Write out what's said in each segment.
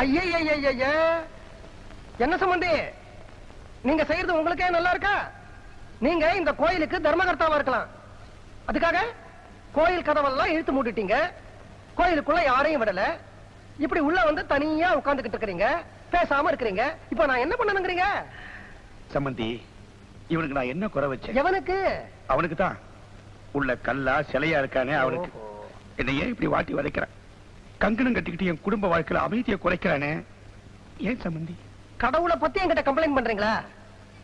ஐயய்யய்யய்ய என்ன சம்பந்தி? நீங்க செய்யறது உங்களுக்கே நல்லா இருக்கா? நீங்க இந்த கோயிலுக்கு தர்மகர்த்தாவா இருக்கலாம். அதுக்காக கோயில் கதவெல்லாம் இழுத்து மூடிட்டீங்க. கோயிலுக்குள்ள யாரையும் விடல. இப்படி உள்ள வந்து தனியா உட்கார்ந்துகிட்டு இருக்கிறீங்க. பேசாம இருக்கிறீங்க. இப்ப நான் என்ன பண்ணணுங்கிறீங்க? சம்பந்தி இவனுக்கு நான் என்ன குறை வச்சேன்? எவனுக்கு? அவனுக்கு தான். உள்ள கல்லா சிலையா இருக்கானே அவனுக்கு. என்னை ஏன் இப்படி வாட்டி வதைக்கிறான் கங்கணம் கட்டிக்கிட்டு என் குடும்ப வாழ்க்கையில அமைதியை குறைக்கிறானே. ஏன் சம்பந்தி கடவுளை பத்தி என்கிட்ட கம்ப்ளைண்ட் பண்றீங்களா?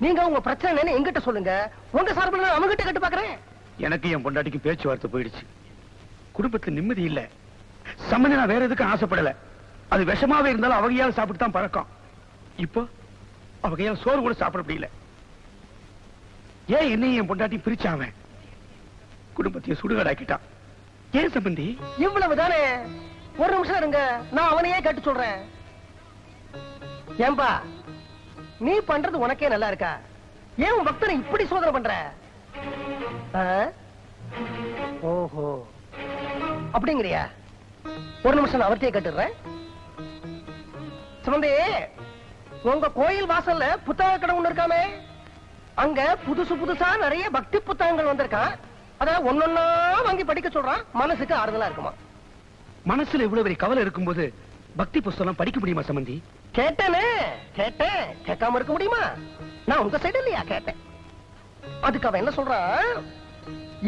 நீங்க உங்க பிரச்சனை என்கிட்ட சொல்லுங்க. உங்க சார்பில் நான் அவங்ககிட்ட கேட்டு பாக்குறேன் எனக்கு என் பொண்டாட்டிக்கு பேச்சுவார்த்தை போயிடுச்சு. குடும்பத்துல நிம்மதி இல்ல. சம்பந்தி நான் வேற எதுக்கும் ஆசைப்படல. அது விஷமாவே இருந்தாலும் அவகையால் சாப்பிட்டு தான் பழக்கம் இப்போ அவகையால் சோறு கூட சாப்பிட முடியல. ஏன் என்னையும் என் பொண்டாட்டி பிரிச்சாவன் குடும்பத்தையும் சுடுகாடாக்கிட்டான். ஏன் சம்பந்தி இவ்வளவு தானே ஒரு நிமிஷம் இருங்க. நான் அவனையே கேட்டு சொல்றேன். ஏன்பா நீ பண்றது உனக்கே நல்லா இருக்கா? ஏன் உன் பக்தனை இப்படி சோதனை பண்ற? ஓஹோ. அப்படிங்கிறியா? ஒரு நிமிஷம் நான் அவர்த்தையே கேட்டுடுறேன். சுமந்தி உங்க கோயில் வாசல்ல புத்தக கடை ஒண்ணு இருக்காமே. அங்க புதுசு புதுசா நிறைய பக்தி புத்தகங்கள் வந்திருக்கான். அதான் ஒன்னொன்னா வாங்கி படிக்க சொல்றான். மனசுக்கு ஆறுதலா இருக்குமா? மனசுல இவ்வளவு பெரிய கவலை இருக்கும்போது பக்தி புஸ்தகம் படிக்க முடியுமா சம்பந்தி கேட்டேனே கேட்டேன். கேட்காம இருக்க முடியுமா? நான் உங்க சைடு இல்லையா கேட்டேன். அதுக்கு அவன் என்ன சொல்றான்?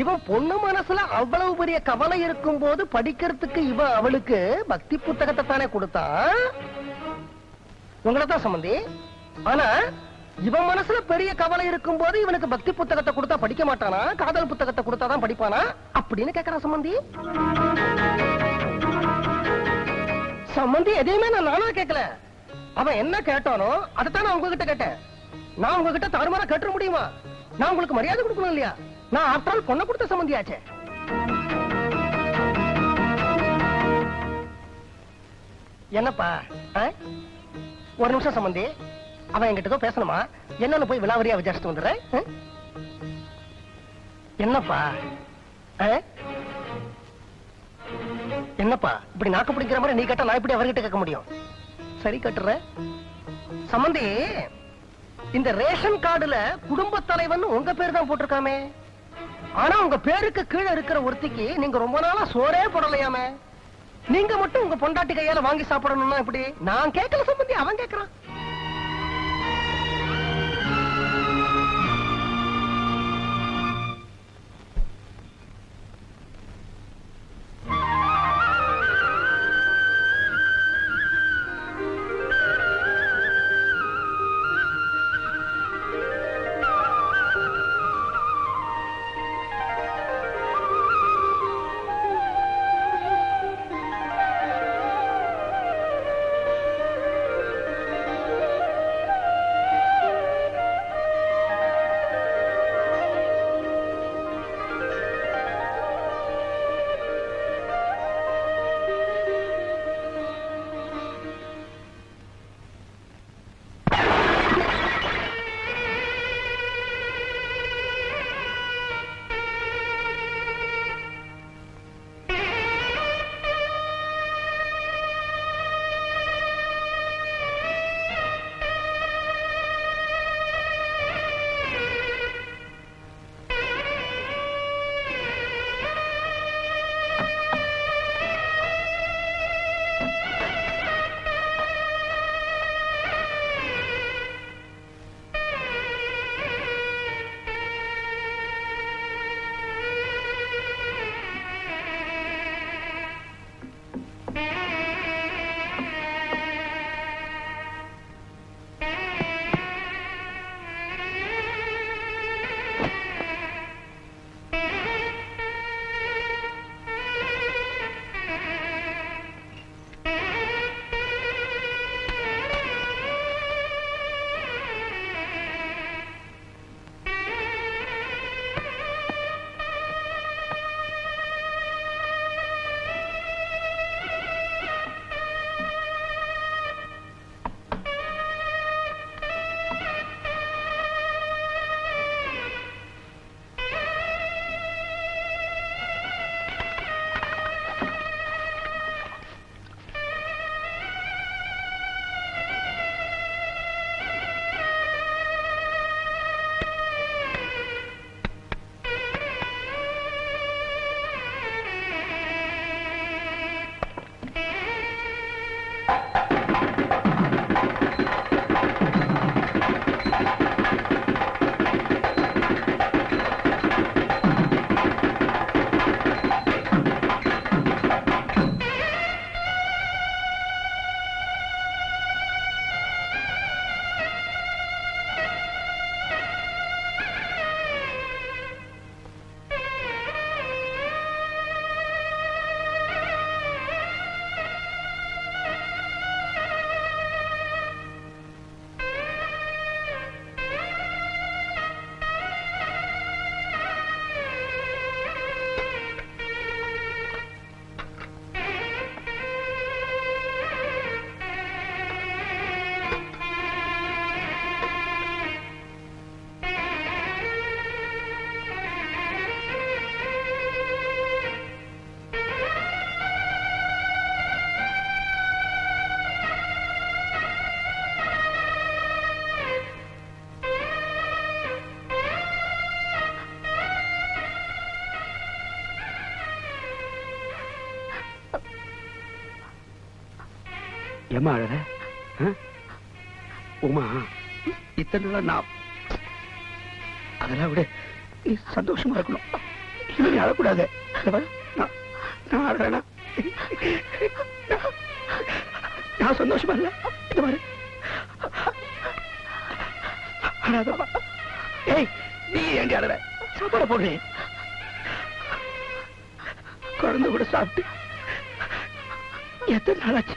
இவன் பொண்ணு மனசுல அவ்வளவு பெரிய கவலை இருக்கும் போது படிக்கிறதுக்கு இவன் அவளுக்கு பக்தி புத்தகத்தை தானே கொடுத்தா உங்களை தான் சம்பந்தி ஆனா இவன் மனசுல பெரிய கவலை இருக்கும் போது இவனுக்கு பக்தி புத்தகத்தை கொடுத்தா படிக்க மாட்டானா? காதல் புத்தகத்தை கொடுத்தாதான் படிப்பானா? அப்படின்னு கேக்குறான் சம்பந்தி சம்பந்தி எதையுமே நான் நானா கேட்கல அவன் என்ன கேட்டானோ அதைத்தான் நான் உங்ககிட்ட கேட்டேன். நான் உங்ககிட்ட தாறுமாறா கேட்டுற முடியுமா? நான் உங்களுக்கு மரியாதை கொடுக்கணும் இல்லையா? நான் ஆஃப்டர் பொண்ணை கொடுத்த சம்பந்தியாச்சே என்னப்பா ஒரு நிமிஷம் சம்பந்தி அவன் என்கிட்ட ஏதோ பேசணுமா? என்னன்னு போய் விலாவரியா விசாரிச்சுட்டு வந்துடுறேன் என்னப்பா ஆ? என்னப்பா இப்படி நாக்கு பிடிக்கிற மாதிரி நீ கேட்டா நான் இப்படி அவர்கிட்ட கேட்க முடியும்? சரி கட்டுற. சம்பந்தி இந்த ரேஷன் கார்டுல குடும்ப தலைவன் உங்க பேர் தான் போட்டிருக்காமே. ஆனா உங்க பேருக்கு கீழே இருக்கிற ஒருத்திக்கு நீங்க ரொம்ப நாளா சோறே போடலையாமே. நீங்க மட்டும் உங்க பொண்டாட்டி கையால வாங்கி சாப்பிடணும்னா இப்படி நான் கேட்கல சம்பந்தி அவன் கேட்கறான். ஏமா அழற உமா இத்தனை நாளா நான் அதெல்லாம் விட. நீ சந்தோஷமா இருக்கணும். இனிமே நீ அழக்கூடாது. நான் அழறேனா? நான்- சந்தோஷமா இல்ல. இது மாதிரி ஏய் நீ ஏண்டி அழற? சாப்பாட போடுறேன் குழந்தை கூட சாப்பிட்டு எத்தனை நாளாச்சு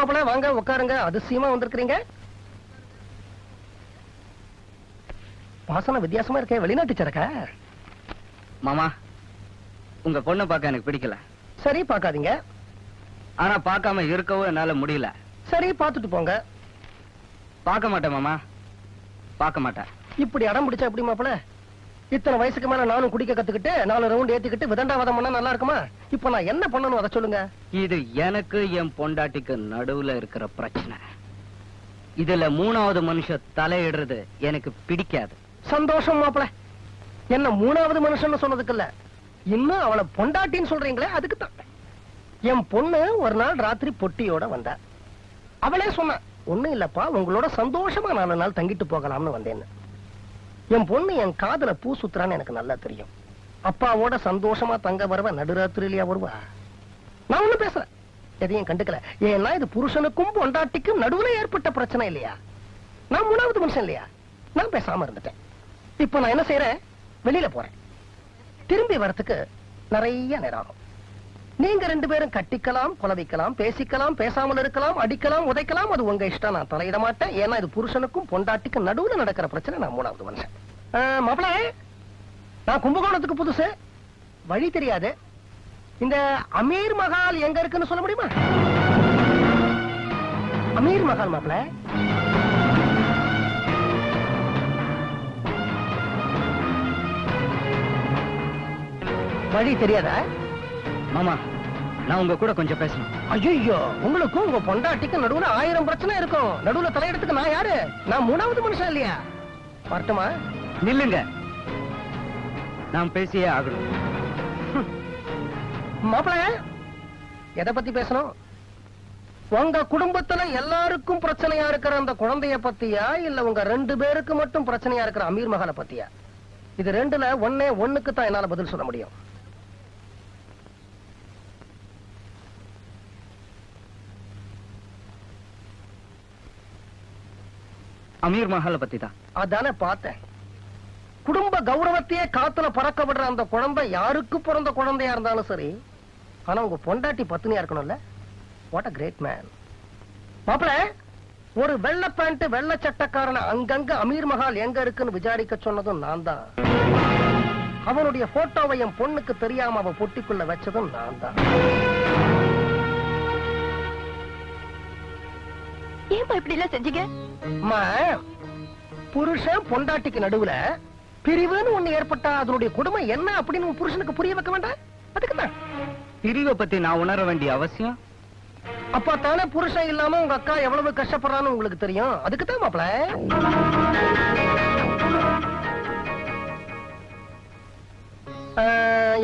மாப்பிள வாங்க உட்காருங்க. அதிசயமா வந்திருக்கிறீங்க. வாசனை வித்தியாசமா இருக்கே வெளிநாட்டு சரக்கா? மாமா உங்க பொண்ணை பார்க்க எனக்கு பிடிக்கல. சரி பார்க்காதீங்க. ஆனா பார்க்காம இருக்கவும் என்னால முடியல. சரி பார்த்துட்டு போங்க. பார்க்க மாட்டேன் மாமா. பார்க்க மாட்டேன். இப்படி அடம் பிடிச்சா எப்படி மாப்பிள? இத்தனை வயசுக்கு மேல நானும் குடிக்க கத்துக்கிட்டு நாலு ரவுண்ட் ஏத்திக்கிட்டு விதண்டாவாதம் பண்ணா நல்லா இருக்குமா? இப்ப நான் என்ன பண்ணணும் அதை சொல்லுங்க. இது எனக்கு என் பொண்டாட்டிக்கு நடுவுல இருக்கிற பிரச்சனை. இதுல மூணாவது மனுஷன் தலையிடுறது எனக்கு பிடிக்காது. சந்தோஷம் மாப்பிள. என்ன மூணாவது மனுஷன் சொன்னதுக்கு இல்ல. இன்னும் அவளை பொண்டாட்டின்னு சொல்றீங்களே அதுக்கு தான் என் பொண்ணு ஒரு நாள் ராத்திரி பொட்டியோட வந்தா. அவளே சொன்னா ஒண்ணும் இல்லப்பா உங்களோட சந்தோஷமா நாலு நாள் தங்கிட்டு போகலாம்னு வந்தேன்னு. என் பொண்ணு என் காதுல பூ சுத்துறான்னு எனக்கு நல்லா தெரியும். அப்பாவோட சந்தோஷமா தங்க வருவ நடுராத்திரியிலயா வருவா? நான் ஒண்ணும் பேசுறேன் எதையும் கண்டுக்கல. ஏன்னா இது புருஷனுக்கும் பொண்டாட்டிக்கும் நடுவுல ஏற்பட்ட பிரச்சனை இல்லையா? நான் மூணாவது மனுஷன் இல்லையா? நான் பேசாம இருந்துட்டேன். இப்ப நான் என்ன செய்யறேன் வெளியில போறேன். திரும்பி வரத்துக்கு நிறைய நேரம் ஆகும். நீங்க ரெண்டு பேரும் கட்டிக்கலாம் குலவிக்கலாம் பேசிக்கலாம் பேசாமல் இருக்கலாம் அடிக்கலாம் உதைக்கலாம். அது உங்க இஷ்டம். நான் தலையிட மாட்டேன். ஏன்னா இது புருஷனுக்கும் பொண்டாட்டிக்கும் நடுவுல நடக்கிற பிரச்சனை. நான் மூணாவது மனுஷன். மாப்பிள நான் கும்பகோணத்துக்கு புதுசு. வழி தெரியாது. இந்த அமீர் மகால் எங்க இருக்குன்னு சொல்ல முடியுமா? அமீர் மகால் மாப்பிள வழி தெரியாதா? மாமா நான் உங்க கூட கொஞ்சம் பேசணும். ஐயோ உங்களுக்கும் உங்க பொண்டாட்டிக்கும் நடுவுல ஆயிரம் பிரச்சனை இருக்கும். நடுவுல தலையிடத்துக்கு நான் யாரு? நான் மூணாவது மனுஷன் இல்லையா? வரட்டுமா? நில்லுங்க. நான் பேசியே ஆகணும். மாப்பிள எதை பத்தி பேசணும்? உங்க குடும்பத்துல எல்லாருக்கும் பிரச்சனையா இருக்கிற அந்த குழந்தைய பத்தியா? இல்ல உங்க ரெண்டு பேருக்கு மட்டும் பிரச்சனையா இருக்கிற அமீர் மகாலை பத்தியா? இது ரெண்டுல ஒன்னே ஒண்ணுக்கு தான் என்னால பதில் சொல்ல முடியும். அமீர் மஹாலை பத்தி தான் பார்த்தேன். குடும்ப கௌரவத்தையே காத்துல பறக்க விடுற அந்த குழந்தை யாருக்கு பிறந்த குழந்தையா இருந்தாலும் சரி ஆனா உங்க பொண்டாட்டி பத்தினியா இருக்கணும்ல? வாட் அ கிரேட் மேன் மாப்பிள ஒரு வெள்ளை பேண்ட் வெள்ளை சட்டக்காரன் அங்கங்க அமீர் மஹால் எங்க இருக்குன்னு விசாரிக்க சொன்னதும் நான் தான். அவனுடைய போட்டோவை என் பொண்ணுக்கு தெரியாம அவ பொட்டிக்குள்ள வச்சதும் நான் தான். ஏன்பா இப்படி எல்லாம் செஞ்சீங்க? அம்மா, புருஷன் பொண்டாட்டிக்கு நடுவுல பிரிவுன்னு ஒண்ணு ஏற்பட்டா அதனுடைய கொடுமை என்ன அப்படின்னு உன் புருஷனுக்கு புரிய வைக்க வேண்டாம்? அதுக்கு தான். பிரிவை பத்தி நான் உணர வேண்டிய அவசியம்? அப்பா தானே புருஷன் இல்லாம உங்க அக்கா எவ்வளவு கஷ்டப்படுறான்னு உங்களுக்கு தெரியும்? அதுக்கு தான் மாப்பிள.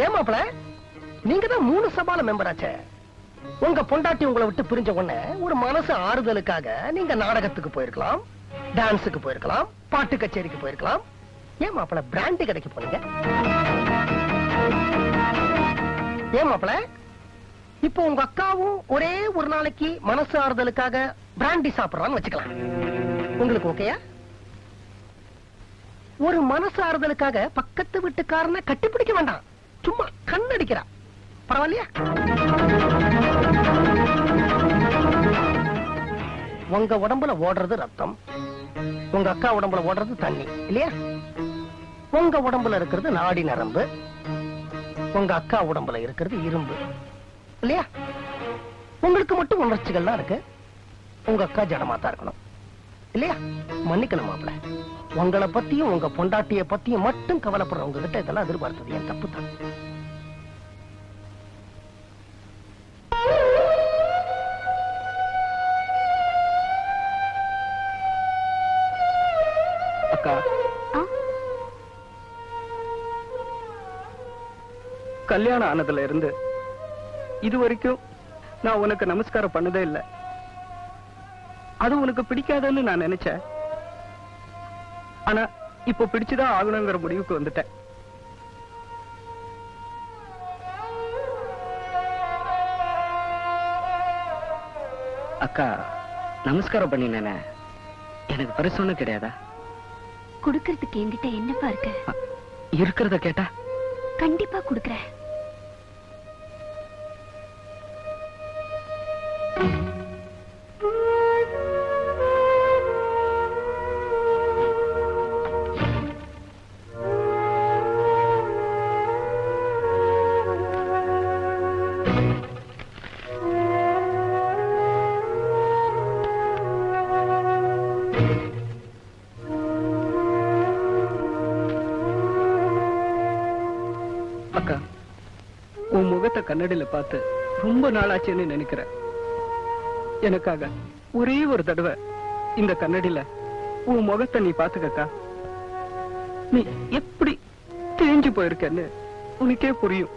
ஏன் மாப்பிள? நீங்க தான் மூணு சபால மெம்பர் ஆச்சே. உங்க பொண்டாட்டி உங்களை விட்டு பிரிஞ்ச உடனே ஒரு மனசு ஆறுதலுக்காக நீங்க நாடகத்துக்கு போயிருக்கலாம் டான்ஸுக்கு போயிருக்கலாம் பாட்டு கச்சேரிக்கு போயிருக்கலாம். ஏன் மாப்பிள பிராண்டி கடைக்கு போனீங்க? ஏன் மாப்பிள இப்போ உங்க அக்காவும் ஒரே ஒரு நாளைக்கு மனசு ஆறுதலுக்காக பிராண்டி சாப்பிடுறான்னு வச்சுக்கலாம். உங்களுக்கு ஓகேயா ஒரு மனசு ஆறுதலுக்காக பக்கத்து வீட்டுக்காரனை கட்டிப்பிடிக்க வேண்டாம். சும்மா கண்ணடிக்கிறான் பரவாயில்லையா? உங்க உடம்புல ஓடுறது ரத்தம் உங்க அக்கா உடம்புல ஓடுறது தண்ணி இல்லையா? உங்க உடம்புல இருக்கிறது நாடி நரம்பு உங்க அக்கா உடம்புல இருக்கிறது இரும்பு இல்லையா? உங்களுக்கு மட்டும் உணர்ச்சிகள்லாம் இருக்கு. உங்க அக்கா ஜடமா தான் இருக்கணும் இல்லையா? மன்னிக்கணும் மாப்பிள. உங்களை பத்தியும் உங்க பொண்டாட்டிய பத்தியும் மட்டும் கவலைப்படுறவங்க கிட்ட இதெல்லாம் எதிர்பார்த்தது. என் தப்பு தான். கல்யாணம் ஆனதுல இருந்து இது வரைக்கும் நான் உனக்கு நமஸ்காரம் பண்ணதே இல்ல. அது உனக்கு பிடிக்காதுன்னு நான் நினைச்சேன். ஆனா இப்ப பிடிச்சுதான் ஆகணுங்கிற முடிவுக்கு வந்துட்டேன். அக்கா நமஸ்காரம் பண்ணினேனே. எனக்கு பரிசு ஒண்ணும் கிடையாதா? குடுக்கறதுக்கு என்கிட்ட என்னப்பா இருக்கு? இருக்கிறத கேட்டா? கண்டிப்பா குடுக்கறேன். உன் முகத்தை கண்ணடியில பார்த்து ரொம்ப நாளாச்சுன்னு நினைக்கிறேன் எனக்காக ஒரே ஒரு தடவை இந்த கண்ணடியில உன் முகத்தை நீ பாத்துக்கக்கா நீ எப்படி தேஞ்சு போயிருக்கன்னு உனக்கே புரியும்.